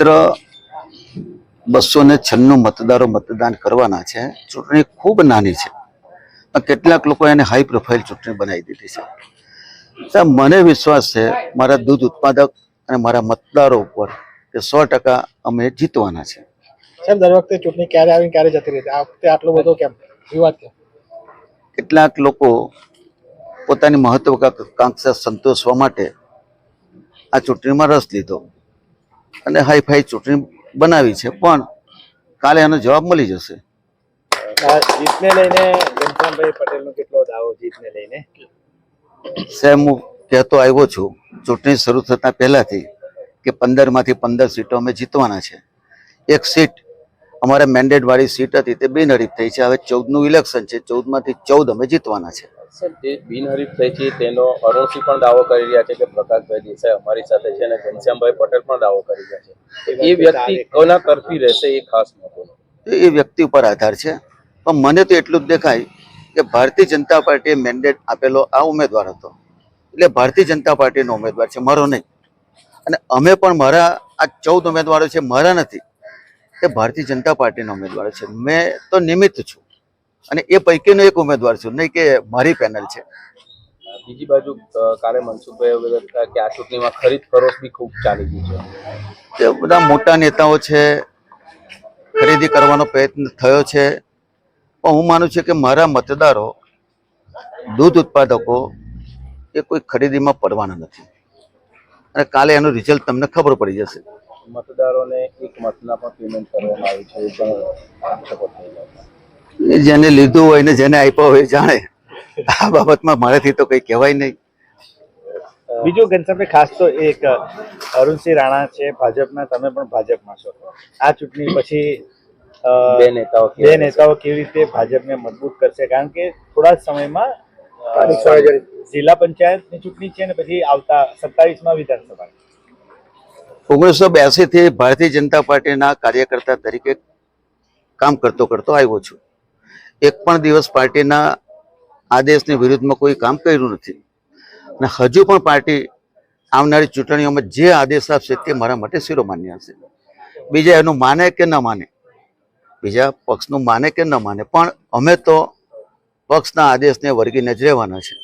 માત્ર બસો ને છન્નું મતદારો મતદાન કરવાના છે. ચૂંટણી ખૂબ નાની છે. કેટલાક લોકો એને હાઈ પ્રોફાઇલ ચૂંટણી બનાવી દીધી છે. મને વિશ્વાસ છે મારા દૂધ ઉત્પાદક અને મારા મતદારો ઉપર કે સો ટકા અમે જીતવાના છે. સાહેબ દર વખતે ચૂંટણી ક્યારે આવીને ક્યારે જતી રહી આ વખતે આટલો બધો કેમ? વિવાદ કેમ? કેટલાક લોકો પોતાની મહત્વકાંક્ષા સંતોષવા માટે આ ચૂંટણીમાં રસ લીધો. અને હાઈ ફાઈ ચૂંટણી બનાવી છે પણ કાલે એનો જવાબ મળી જશે. જીતને લઈને ઘનશ્યામભાઈ પટેલનો કેટલો દાવો જીતને લઈને? સાહેબ હું કહેતો આવ્યો છું ચૂંટણી શરૂ થતાં પહેલાથી કે પંદરમાંથી પંદર સીટો અમે જીતવાના છે. એક સીટ અમારે મેન્ડેટ વાળી સીટ હતી તે બિનહરીફ થઈ છે. હવે ચૌદનું ઇલેક્શન છે ચૌદમાંથી ચૌદ અમે જીતવાના છે. જે બિનહરીફ થઈ છે તેનો અરુણસિંહ પણ દાવો કરી રહ્યા છે કે પ્રકાશભાઈ દેસાઈ અમારી સાથે છે અને ઘનશ્યામભાઈ પટેલ પણ દાવો કરી રહ્યા છે. એ વ્યક્તિ કોના તરફી રહેશે એ ખાસ મહત્વનો. એ વ્યક્તિ ઉપર આધાર છે. પણ મને તો એટલું જ દેખાય કે ભારતીય જનતા પાર્ટીએ મેન્ડેટ આપેલો આ ઉમેદવાર હતો. એટલે ભારતીય જનતા પાર્ટીનો ઉમેદવાર છે મારો નહીં. અને અમે પણ મારા આ ચૌદ ઉમેદવારો છે મારા નથી. એ ભારતીય જનતા પાર્ટીના ઉમેદવારો છે. મેં તો નિમિત્ત છું. અને એ પૈકીનો એક ઉમેદવાર છું નહીં કે મારી પેનલ છે. બીજી બાજુ કારે કાલે મનસુખભાઈ કે આ ચૂંટણીમાં ખરીદ ફરોશ બી ખૂબ ચાલી ગઈ છે. એ બધા મોટા નેતાઓ છે ખરીદી કરવાનો પ્રયત્ન થયો છે. પણ હું માનું છું કે મારા મતદારો દૂધ ઉત્પાદકો એ કોઈ ખરીદીમાં પડવાના નથી. અને કાલે એનું રિઝલ્ટ તમને ખબર પડી જશે. મતદારોને એક મતના પણ પેમેન્ટ કરવામાં આવ્યું છે. જેને લીધું હોય ને જેને આપ્યો હોય જાણે. આ બાબતમાં મારેથી તો કંઈ કહેવાય નહીં. બીજું ઘનશ્યામભાઈ ખાસ તો એક અરુણસિંહ રાણા છે ભાજપના તમે પણ ભાજપમાં છો. આ ચૂંટણી પછી બે નેતાઓ બે નેતાઓ કેવી રીતે ભાજપને મજબૂત કરશે? કારણ કે થોડા જ સમયમાં જિલ્લા પંચાયતની ચૂંટણી છે અને પછી આવતા સત્તાવીસમાં વિધાનસભા ઓગણીસો બ્યાસીથી ભારતીય જનતા પાર્ટીના કાર્યકર્તા તરીકે કામ કરતો કરતો આવ્યો છું. એક પણ દિવસ પાર્ટીના આદેશની વિરુદ્ધમાં કોઈ કામ કર્યું નથી. અને હજુ પણ પાર્ટી આવનારી ચૂંટણીઓમાં જે આદેશ આપશે તે મારા માટે શિરોમાન્ય હશે. બીજા એનું માને કે ન માને, બીજા પક્ષનું માને કે ન માને, પણ અમે તો પક્ષના આદેશને વર્ગીને જ રહેવાના છે.